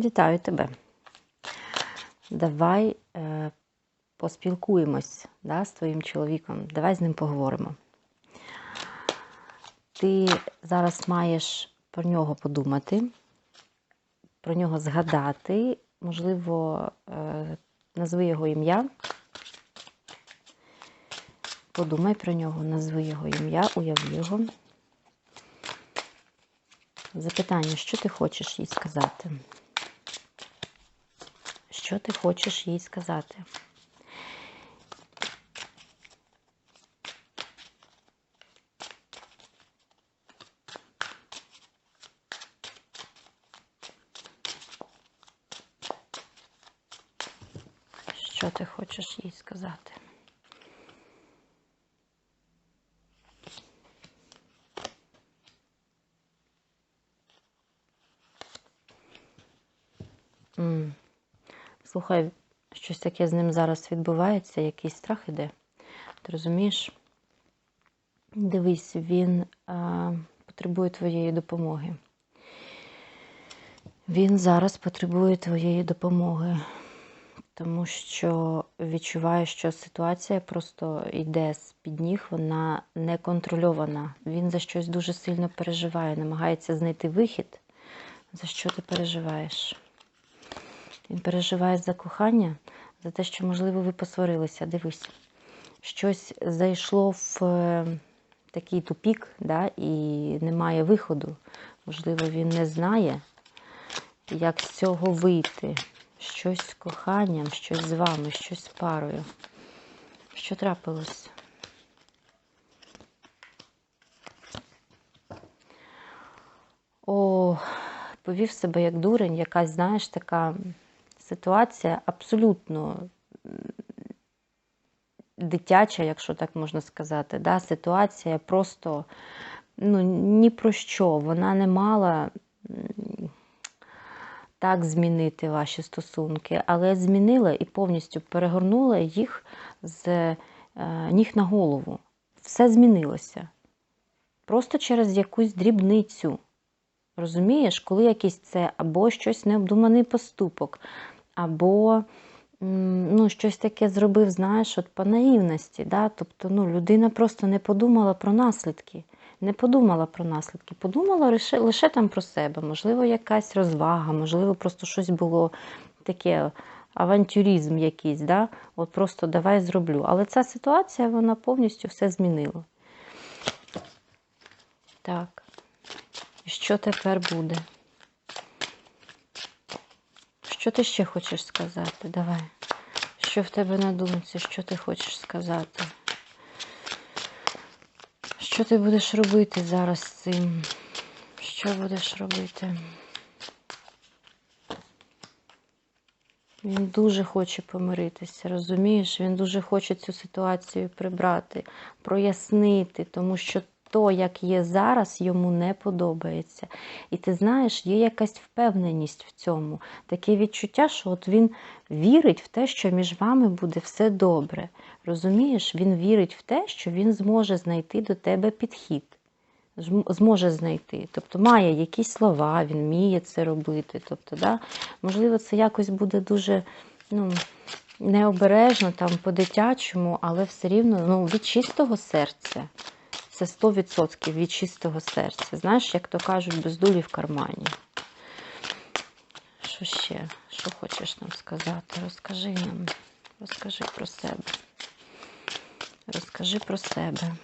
Вітаю тебе. Давай е, поспілкуємось да, з твоїм чоловіком. Давай з ним поговоримо. Ти зараз маєш про нього подумати, про нього згадати, можливо, е, назви його ім'я. Подумай про нього, назви його ім'я, уяви його. Запитання, що ти хочеш їй сказати? Що ти хочеш їй сказати? Що ти хочеш їй сказати? М. Слухай, щось таке з ним зараз відбувається, якийсь страх іде. Ти розумієш? Дивись, він а, потребує твоєї допомоги. Він зараз потребує твоєї допомоги, тому що відчуває, що ситуація просто йде з-під ніг, вона не контрольована. Він за щось дуже сильно переживає, намагається знайти вихід. За що ти переживаєш? Він переживає за кохання, за те, що, можливо, ви посварилися. Дивись, щось зайшло в е, такий тупік, да, і немає виходу. Можливо, він не знає, як з цього вийти. Щось з коханням, щось з вами, щось з парою. Що трапилось? О, повів себе як дурень, якась, знаєш, така ситуація абсолютно дитяча, якщо так можна сказати. Да? Ситуація просто ну, ні про що. Вона не мала так змінити ваші стосунки, але змінила і повністю перегорнула їх з е, ніг на голову. Все змінилося. Просто через якусь дрібницю. Розумієш, коли якийсь це або щось необдуманий поступок, або ну, щось таке зробив, знаєш, от по наївності. Да? Тобто ну, людина просто не подумала про наслідки. Не подумала про наслідки, подумала лише, лише там про себе. Можливо, якась розвага, можливо, просто щось було таке авантюризм якийсь. Да? От просто давай зроблю. Але ця ситуація, вона повністю все змінила. Так. Що тепер буде? Що ти ще хочеш сказати? Давай. Що в тебе на думці? Що ти хочеш сказати? Що ти будеш робити зараз з цим? Що будеш робити? Він дуже хоче помиритися, розумієш? Він дуже хоче цю ситуацію прибрати, прояснити, тому що то, як є зараз, йому не подобається. І ти знаєш, є якась впевненість в цьому, таке відчуття, що от він вірить в те, що між вами буде все добре. Розумієш, він вірить в те, що він зможе знайти до тебе підхід. Зможе знайти, тобто має якісь слова, він вміє це робити. Тобто, да, Можливо, це якось буде дуже ну, необережно, там, по-дитячому, але все рівно ну, від чистого серця. Це 100% від чистого серця. Знаєш, як то кажуть, без дулі в кармані. Що ще? Що хочеш нам сказати? Розкажи нам. Розкажи про себе. Розкажи про себе.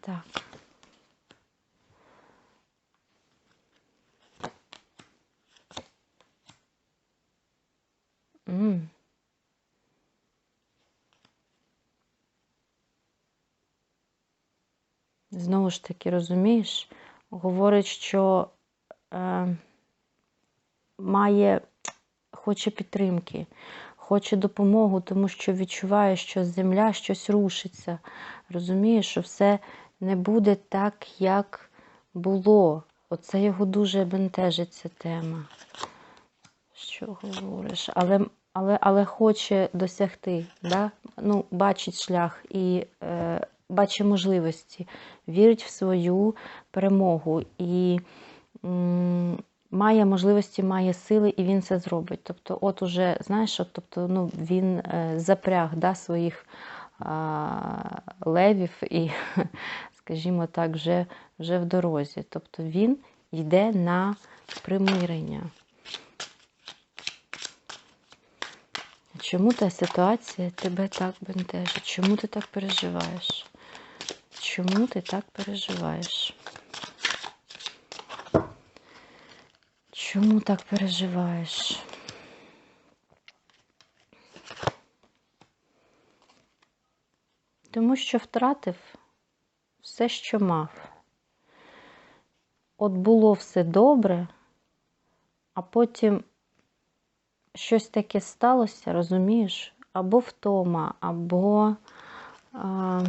Так. М. Знову ж таки, розумієш, говорить, що е, має, хоче підтримки, хоче допомогу, тому що відчуває, що земля щось рушиться. Розумієш, що все не буде так, як було. Оце його дуже бентежить ця тема. Що говориш? Але але, але хоче досягти, да? ну, бачить шлях і е, бачить можливості, вірить в свою перемогу і має можливості, має сили, і він це зробить. Тобто, от уже, знаєш, от, тобто, ну, він е, запряг да, своїх а, левів і, скажімо так, вже, вже в дорозі. Тобто він йде на примирення. Чому та ситуація тебе так бентежить? Чому ти так переживаєш? Чому ти так переживаєш? Чому так переживаєш? Тому що втратив все, що мав. От було все добре, а потім щось таке сталося, розумієш? Або втома, або а,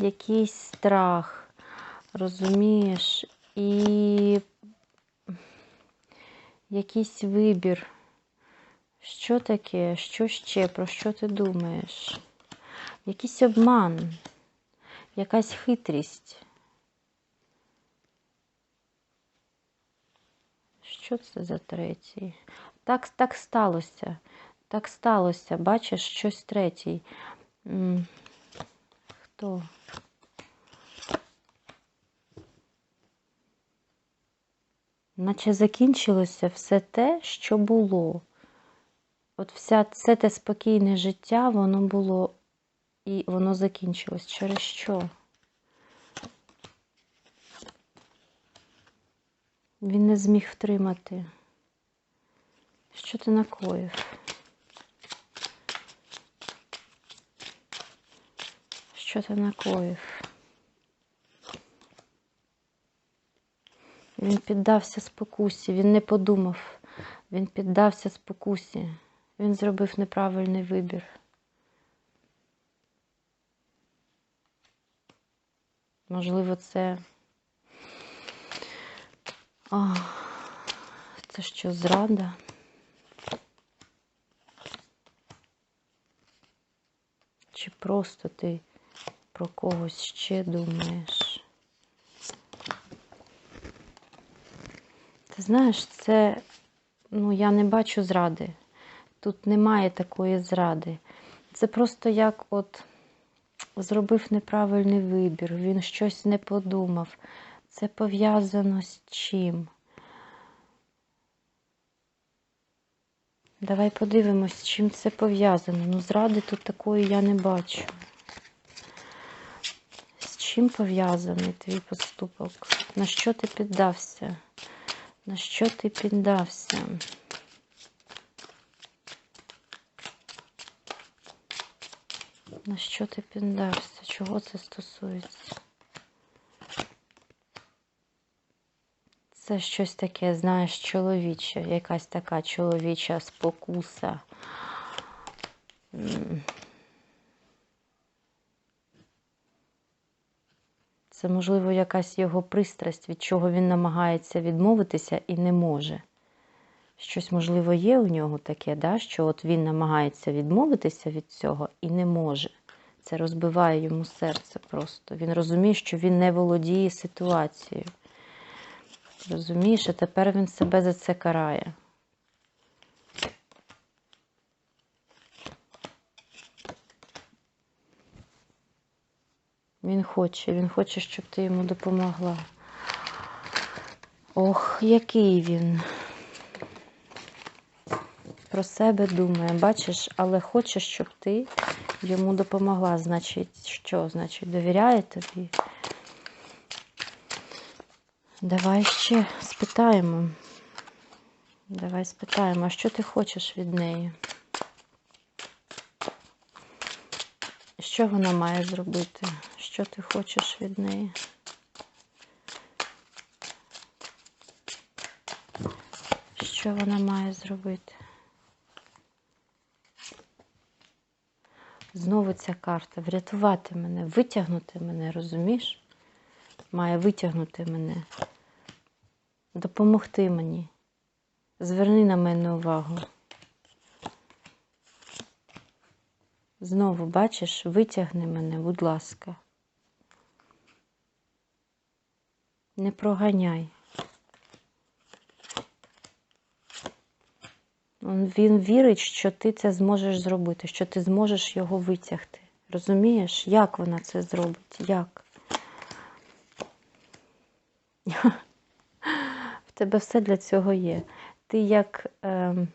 якийсь страх, розумієш, і якийсь вибір. Що таке? Що ще? Про що ти думаєш? Якийсь обман, якась хитрість. Що це за третій? Так, так сталося. Так сталося. Бачиш, щось третій. М, Наче закінчилося все те, що було. От вся, все те спокійне життя, воно було і воно закінчилось. Через що? Він не зміг втримати. Що ти накоїв? Що ти накоїв? Він піддався спокусі, він не подумав, він піддався спокусі, він зробив неправильний вибір. Можливо, це. А, це що, зрада? Чи просто ти про когось ще думаєш? Ти знаєш, це, ну, я не бачу зради. Тут немає такої зради. Це просто як от зробив неправильний вибір, він щось не подумав. Це пов'язано з чим? Давай подивимось, з чим це пов'язано. Ну, зради тут такої я не бачу. Чим пов'язаний твій поступок? На що ти піддався? На що ти піддався? На що ти піддався? Чого це стосується? Це щось таке, знаєш, чоловіче, якась така чоловіча спокуса. Це, можливо, якась його пристрасть, від чого він намагається відмовитися і не може. Щось, можливо, є у нього таке, да? що от він намагається відмовитися від цього і не може. Це розбиває йому серце просто. Він розуміє, що він не володіє ситуацією. Розумієш, а тепер він себе за це карає. Він хоче, він хоче, щоб ти йому допомогла. Ох, який він. Про себе думає, бачиш, але хоче, щоб ти йому допомогла. Значить, що? Значить, довіряє тобі. Давай ще спитаємо. Давай спитаємо, а що ти хочеш від неї? Що вона має зробити? Що ти хочеш від неї? Що вона має зробити? Знову ця карта. Врятувати мене, витягнути мене, розумієш? Має витягнути мене, допомогти мені. Зверни на мене увагу. Знову, бачиш, витягни мене, будь ласка. Не проганяй. Він вірить, що ти це зможеш зробити, що ти зможеш його витягти. Розумієш, як вона це зробить? Як? В тебе все для цього є. Ти як, ем,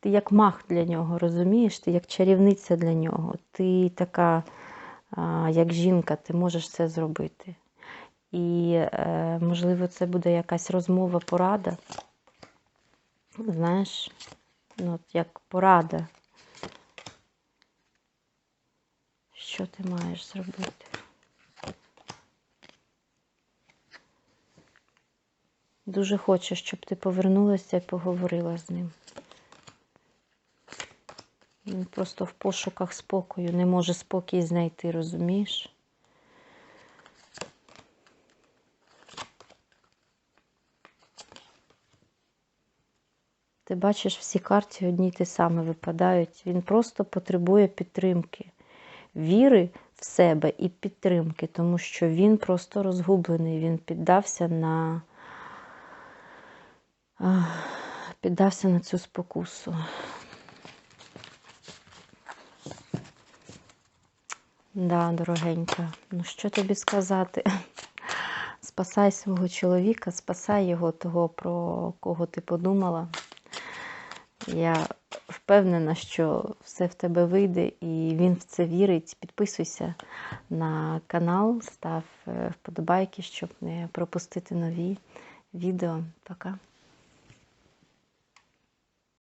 ти як мах для нього, розумієш? Ти як чарівниця для нього. Ти така, а, як жінка, ти можеш це зробити. І, е, можливо, це буде якась розмова, порада. Знаєш, ну, от як порада. Що ти маєш зробити? Дуже хочу, щоб ти повернулася і поговорила з ним. Він просто в пошуках спокою, не може спокій знайти, розумієш? Ти бачиш, всі карті одні й ті самі випадають. Він просто потребує підтримки, віри в себе і підтримки, тому що він просто розгублений, він піддався на, піддався на цю спокусу. Да, дорогенька, ну що тобі сказати? Спасай свого чоловіка, спасай його, того, про кого ти подумала. Я впевнена, що все в тебе вийде і він в це вірить. Підписуйся на канал, став е, вподобайки, щоб не пропустити нові відео. Пока.